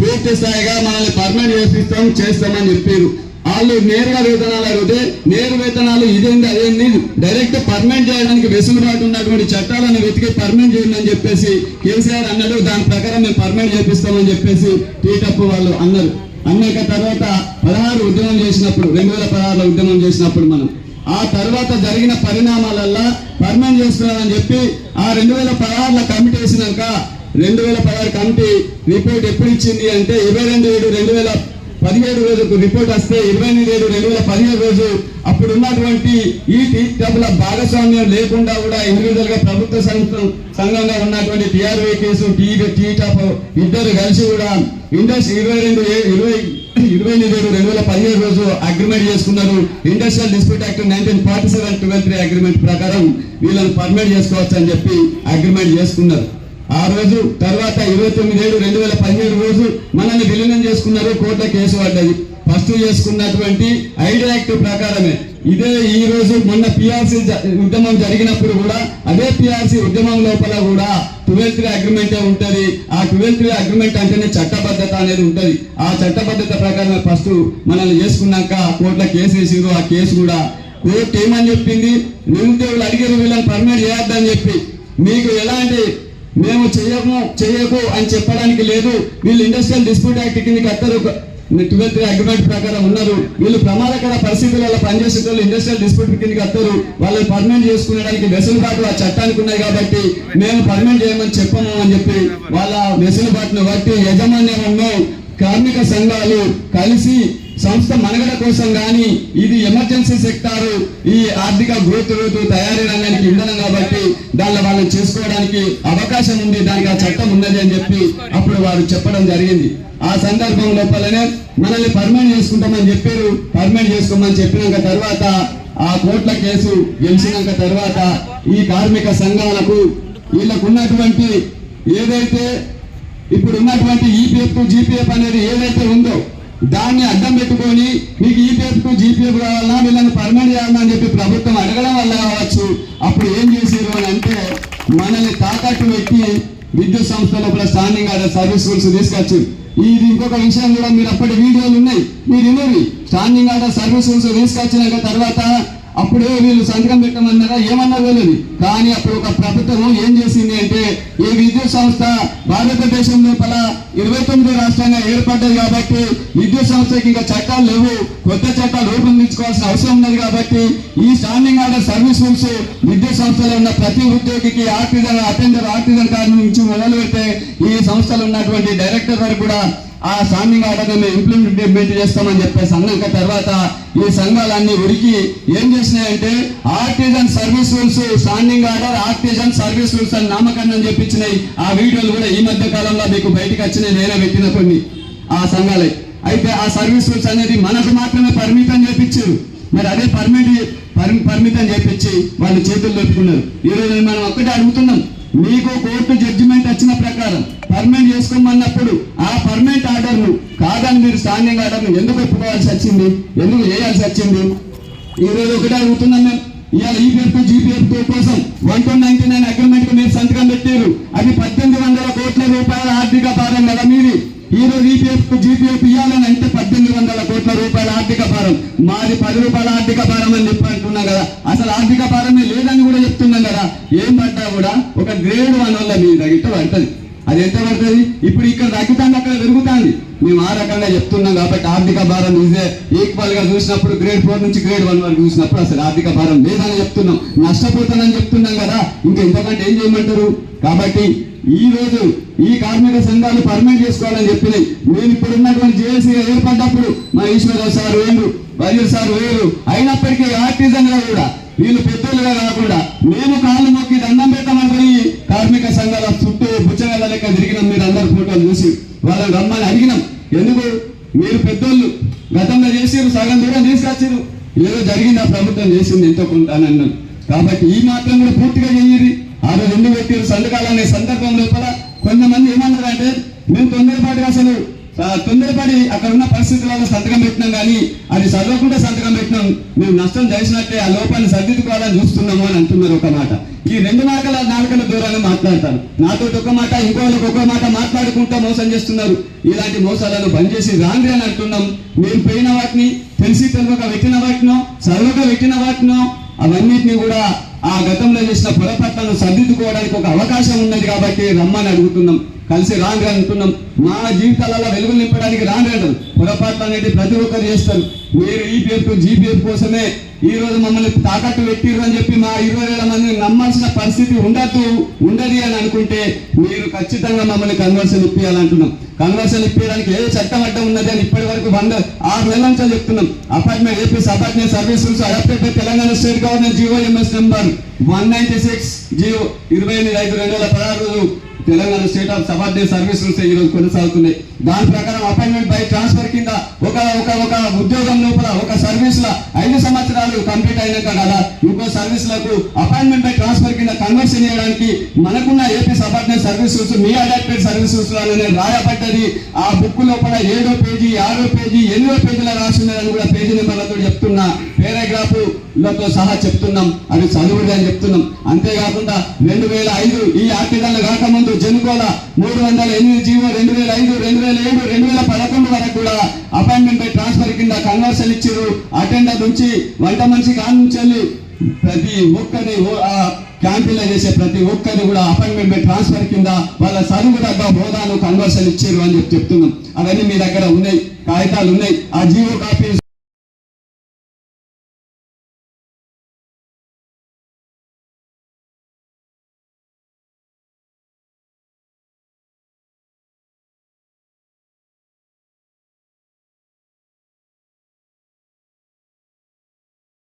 పూర్తి స్థాయిగా మనల్ని పర్మనెంట్ చేపిస్తాం చేస్తామని చెప్పారు వాళ్ళు నేరుగా వేతనాలు అడిగితే నేరు వేతనాలు ఇదేంది అదేంది? డైరెక్ట్ పర్మనెంట్ చేయడానికి వెసులుబాటు ఉన్నటువంటి చట్టాలను వెతికి పర్మనెంట్ చేయండి అని చెప్పేసి కేసీఆర్ అన్నాడు. దాని ప్రకారం మేము పర్మనెంట్ చేపిస్తామని చెప్పేసి టీటప్ వాళ్ళు అన్నారు. అన్నాక తర్వాత పదహారు ఉద్యమం చేసినప్పుడు రెండు వేల పదహారులో ఉద్యమం చేసినప్పుడు మనం. ఆ తర్వాత జరిగిన పరిణామాలల్లా పర్మనెంట్ చేస్తున్నామని చెప్పి ఆ రెండు వేల పదహారులో కమిటీ వేసినాక రెండు వేల పదహారు కమిటీ రిపోర్ట్ ఎప్పుడు ఇచ్చింది అంటే ఇరవై రెండు ఏడు రెండు వేల పదిహేడు రోజుకు రిపోర్ట్ వస్తే ఇరవై ఎనిమిది ఏడు రెండు వేల పదిహేడు రోజు అప్పుడు ఉన్నటువంటి ఈ టీడబ్ల భాగస్వామ్యం లేకుండా కూడా ఇండివిజువల్గా ప్రభుత్వ సంఘం సంఘంగా ఉన్నటువంటి టిఆర్వీ కేసు టీ టీటాప్ ఇద్దరు కలిసి కూడా ఇండస్ట్రీ ఇరవై రెండు ఏ- ఇరవై ఇరవై ఎనిమిది ఏడు రెండు వేల పదిహేడు రోజు అగ్రిమెంట్ చేసుకున్నారు. Industrial dispute act nineteen forty seven twelve three agreement ప్రకారం వీళ్ళని పర్మిట్ చేసుకోవచ్చు అని చెప్పి అగ్రిమెంట్ చేసుకున్నారు. ఆ రోజు తర్వాత ఇరవై తొమ్మిది ఏడు రెండు వేల పదిహేడు రోజు మనల్ని విలీనం చేసుకున్నారు కోర్టులో కేసు పడ్డది ఫస్ట్ చేసుకున్నటువంటి ఐడి యాక్ట్ ప్రకారమే. ఇదే ఈ రోజు మొన్న పిఆర్సీ ఉద్యమం జరిగినప్పుడు కూడా అదే పిఆర్సీ ఉద్యమం లోపల కూడా ట్వెల్త్ త్రీ అగ్రిమెంటే ఉంటుంది. ఆ ట్వెల్త్ త్రీ అగ్రిమెంట్ అంటేనే చట్టబద్ధత అనేది ఉంటుంది. ఆ చట్టబద్ధత ప్రకారమే ఫస్ట్ మనల్ని చేసుకున్నాక కోర్టులో కేసు వేసిండ్రు. ఆ కేసు కూడా కోర్టు ఏమని చెప్పింది? నిరుద్యోగులు అడిగారు వీళ్ళని పర్మిట్ చేయొద్దని చెప్పి. మీకు ఎలాంటి మేము చేయము చేయకు అని చెప్పడానికి లేదు. వీళ్ళు ఇండస్ట్రియల్ డిస్ప్యూట్ యాక్ట్ కిందకి వస్తారు ట్వెల్త్ అగ్రిమెంట్ ప్రకారం ఉన్నారు. వీళ్ళు ప్రమాదకర పరిస్థితులలో పనిచేసే వాళ్ళు ఇండస్ట్రియల్ డిస్ప్యూట్ కిందకి వస్తారు వాళ్ళని పర్మనెంట్ చేసుకునేడానికి వెసులుబాటు ఆ చట్టానికి ఉన్నాయి కాబట్టి మేము పర్మనెంట్ చేయమని చెప్పము అని చెప్పి వాళ్ళ వెసులుబాటును బట్టి యజమాన్యము కార్మిక సంఘాలు కలిసి సంస్థ మనుగడ కోసం కానీ ఇది ఎమర్జెన్సీ సెక్టారు ఈ ఆర్థిక గ్రోత్ రేటు తయారీ రంగానికి ఇంధనం కాబట్టి దానిలో వాళ్ళని చేసుకోవడానికి అవకాశం ఉంది దానికి ఆ చట్టం ఉన్నది అని చెప్పి అప్పుడు వారు చెప్పడం జరిగింది. ఆ సందర్భం లోపలనే మనల్ని పర్మనెంట్ చేసుకుంటామని చెప్పారు. పర్మనెంట్ చేసుకోమని చెప్పినాక తర్వాత ఆ కోర్టుల కేసు గెలిచినాక తర్వాత ఈ కార్మిక సంఘాలకు వీళ్ళకు ఉన్నటువంటి ఏదైతే ఇప్పుడు ఉన్నటువంటి ఈపీఎఫ్ జీపీఎఫ్ అనేది ఏదైతే ఉందో దాన్ని అడ్డం పెట్టుకొని మీకు ఈపీఎఫ్ జీపీఎఫ్ కావాలన్నా వీళ్ళని పర్మనెంట్ చేయాలన్నా అని చెప్పి ప్రభుత్వం అడగడం వల్ల కావచ్చు. అప్పుడు ఏం చేసేది అని అంటే మనల్ని తాకట్టు పెట్టి విద్యుత్ సంస్థ లోపల స్టాండింగ్ ఆర్డర్ సర్వీస్ రూల్స్ తీసుకొచ్చి ఇది ఇంకొక విషయం కూడా మీరు అప్పటి వీడియోలు ఉన్నాయి. మీరు వినరు స్టాండింగ్ ఆర్డర్ సర్వీస్ రూల్స్ తీసుకొచ్చినాక తర్వాత అప్పుడే వీళ్ళు సంతకం పెట్టమన్నారా? ఏమన్నారు వెళ్ళదు కానీ అప్పుడు ఒక ప్రభుత్వం ఏం చేసింది అంటే ఈ విద్యుత్ సంస్థ భారతదేశం లోపల ఇరవై తొమ్మిది రాష్ట్రంగా ఏర్పడ్డది కాబట్టి విద్యుత్ సంస్థకి ఇంకా చట్టాలు లేవు. కొత్త చట్టాలు రూపొందించుకోవాల్సిన అవసరం ఉన్నది కాబట్టి ఈ స్టాండింగ్ ఆర్డర్ సర్వీస్ రూల్స్ విద్యుత్ సంస్థలో ఉన్న ప్రతి ఉద్యోగికి ఆర్టిజన్ అటెండర్ ఆర్టిజన్ కార్డు నుంచి మొదలు పెడితే ఈ సంస్థలో ఉన్నటువంటి డైరెక్టర్ వరకు కూడా ఆ స్టాండింగ్ ఆర్డర్ మేము ఇంప్లిమెంట్ చేస్తామని చెప్పేసి అన్నాక తర్వాత ఈ సంఘాలన్నీ ఉరికి ఏం చేసినాయంటే artisan service rules standing order artisan service rules అని నామకరణం చెప్పించినాయి ఆ వీడియోలు కూడా ఈ మధ్య కాలంలో మీకు బయటకు వచ్చినాయి నేనే పెట్టిన కొన్ని ఆ సంఘాలే. అయితే ఆ సర్వీస్ రూల్స్ అనేది మనకు మాత్రమే పరిమితం చేపించారు. మరి అదే పర్మిట్ పరిమితం చేపించి వాళ్ళు చేతులు లేపుకున్నారు ఈ మనం ఒక్కటే అడుగుతున్నాం. మీకు కోర్టు జడ్జిమెంట్ వచ్చిన ప్రకారం పర్మనెంట్ చేసుకోమన్నప్పుడు ఆ పర్మనెంట్ ఆర్డర్ను కాదని మీరు స్టాండింగ్ ఆర్డర్ను ఎందుకు ఒప్పుకోవాల్సి వచ్చింది? ఎందుకు చేయాల్సి వచ్చింది? ఈ రోజు ఒకటే అడుగుతున్నాం మేము. ఇవాళ ఈపీఎఫ్ జీపీఎఫ్ కోసం one two ninety nine agreement మీరు సంతకం పెట్టారు అది పద్దెనిమిది వందల కోట్ల రూపాయల ఆర్థిక భారం కదా మీది. మీరు ఈపీఎఫ్ జీపీఎఫ్ ఇవ్వాలని అంటే పద్దెనిమిది వందల కోట్ల రూపాయల ఆర్థిక భారం. మాది పది రూపాయల ఆర్థిక భారం అని చెప్పి అంటున్నాం కదా. అసలు ఆర్థిక భారమే లేదని కూడా చెప్తున్నాం కదా. ఏం పడ్డా కూడా ఒక గ్రేడ్ వన్ వల్ల మీ దగ్గర పడుతుంది. అది ఎంత పడుతుంది? ఇప్పుడు ఇక్కడ తగ్గుతుంది అక్కడ పెరుగుతుంది. మేము ఆ రకంగా చెప్తున్నాం కాబట్టి ఆర్థిక భారం ఇదే ఈక్వల్గా చూసినప్పుడు గ్రేడ్ ఫోర్ నుంచి గ్రేడ్ వన్ వరకు చూసినప్పుడు అసలు ఆర్థిక భారం లేదని చెప్తున్నాం. నష్టపోతానని చెప్తున్నాం కదా. ఇంకా ఇంతకంటే ఏం చేయమంటారు? కాబట్టి ఈ రోజు ఈ కార్మిక సంఘాలు పర్మనెంట్ చేసుకోవాలని చెప్పినాయి. నేను ఇప్పుడున్నటువంటి జేఏసీ ఏర్పడ్డప్పుడు మా ఈశ్వరరావు సార్ వేరు వైద్యులు సార్ వేరు. అయినప్పటికీ ఆర్టిజన్గా కూడా వీళ్ళు పెద్దలుగా కాకుండా మేము కాళ్ళు మొక్కి దండం పెట్టమని పోయి కార్మిక సంఘాల చుట్టూ బుచ్చగల లెక్క తిరిగినాం. మీరు అందరు ఫోటోలు చూసి వాళ్ళని రమ్మని అడిగినాం. ఎందుకు? మీరు పెద్దోళ్ళు గతంలో చేసిరు సగం దూరం తీసుకొచ్చారు ఏదో జరిగింది ఆ ప్రభుత్వం చేసింది ఎంతో కొంత అని కాబట్టి ఈ మాత్రం కూడా పూర్తిగా చేయరు ఆ రోజు ఎందుకు పెట్టారు అనే సందర్భం లోపల కొంతమంది ఏమన్నారు అంటే మేము తొందరపాటుగా అసలు తొందరపడి అక్కడ ఉన్న పరిస్థితులలో సంతకం పెట్టినాం కానీ అది చదవకుండా సంతకం పెట్టినాం. మేము నష్టం చేసినట్టే ఆ లోపాన్ని సర్దిద్దుకోవాలని చూస్తున్నాము అని అంటున్నారు ఒక మాట. ఈ రెండు నాలుకల నాలుకల దూరాలు మాట్లాడతారు. నాతో ఒక మాట ఇంకో ఒక మాట మాట్లాడుకుంటూ మోసం చేస్తున్నారు. ఇలాంటి మోసాలను బంద్ చేసి రాండి అని అంటున్నాం. మీరు పోయిన వాటిని తెలిసి తెలియక పెట్టిన వాటినో చదవక పెట్టిన వాటినో అవన్నిటిని కూడా ఆ గతంలో చేసిన పొరపాట్లను సర్దిద్దుకోవడానికి ఒక అవకాశం ఉన్నది కాబట్టి రమ్మని అడుగుతున్నాం. కలిసి రాని అంటున్నాం మా జీవితాలలో వెలుగులు నింపడానికి రాను అంటాం పొరపాట్లు అనేది ప్రతి ఒక్కరు చేస్తారు. మీరు ఈ జీపీఎఫ్ కోసమే ఈ రోజు మమ్మల్ని తాకట్టు పెట్టిర్రు అని చెప్పి మా ఇరవై వేల మందిని నమ్మాల్సిన పరిస్థితి ఉండదు ఉండదు అని అనుకుంటే మీరు ఖచ్చితంగా మమ్మల్ని కన్వర్షన్ ఇప్పించాలంటున్నాం కన్వర్షన్ ఇప్పించడానికి ఏ చట్టం అడ్డం ఉన్నది అని ఇప్పటి వరకు వంద ఆరు నెలల నుంచి చెప్తున్నాం. Apartment AP apartment service rules adapted by Telangana state government GO MS number one ninety six GO ఇరవై ఎనిమిది ఐదు రెండు వేల పదహారు Telangana state of subordinate service rules ఈ రోజు కొనసాగుతున్నాయి. దాని ప్రకారం అపాయింట్మెంట్ బై ట్రాన్స్ఫర్ కింద ఒక ఒక ఒక ఉద్యోగం సర్వీస్లో ఐదు సంవత్సరాలు కంప్లీట్ అయినాక కదా ఇంకో సర్వీస్లకు అపాయింట్మెంట్ బై ట్రాన్స్ఫర్ కింద కన్వర్షన్ చేయడానికి మనకున్న ఏపీ సబార్డినేట్ సర్వీస్ మీ అడాప్టెడ్ సర్వీస్ రూల్స్లోనే రాయబడ్డది. ఆ బుక్ లోపల ఏడో పేజీ ఆరో పేజీ ఎనిమిదో పేజీల రాసిందని కూడా పేజీ నెంబర్లతో చెప్తున్నా. పేరాగ్రాఫ్లతో సహా చెప్తున్నాం. అది చదువుడి అని చెప్తున్నాం. అంతేకాకుండా రెండు వేల ఐదు ఈ ఆర్టికల్ కాకముందు జనుకోల మూడు వందల ఎనిమిది జీవో రెండు వేల ఐదు రెండు వేల ఏడు రెండు వేల పదకొండు వరకు కూడా అపాయింట్మెంట్ బై ట్రాన్స్ఫర్ కింద కన్వర్షన్ ఇచ్చారు అటెండర్ నుంచి వంట మనిషి కాని నుంచి వెళ్ళి ప్రతి ఒక్కరి ఓ- ఆ చేసే ప్రతి ఒక్కరిని కూడా అపాయింట్మెంట్ బై ట్రాన్స్ఫర్ కింద వాళ్ళ సరుకు తగ్గ హోదాను కన్వర్షన్ ఇచ్చారు అని చెప్తున్నాం. అవన్నీ మీ దగ్గర ఉన్నాయి కాగితాలు ఉన్నాయి. ఆ జీవో కాపీ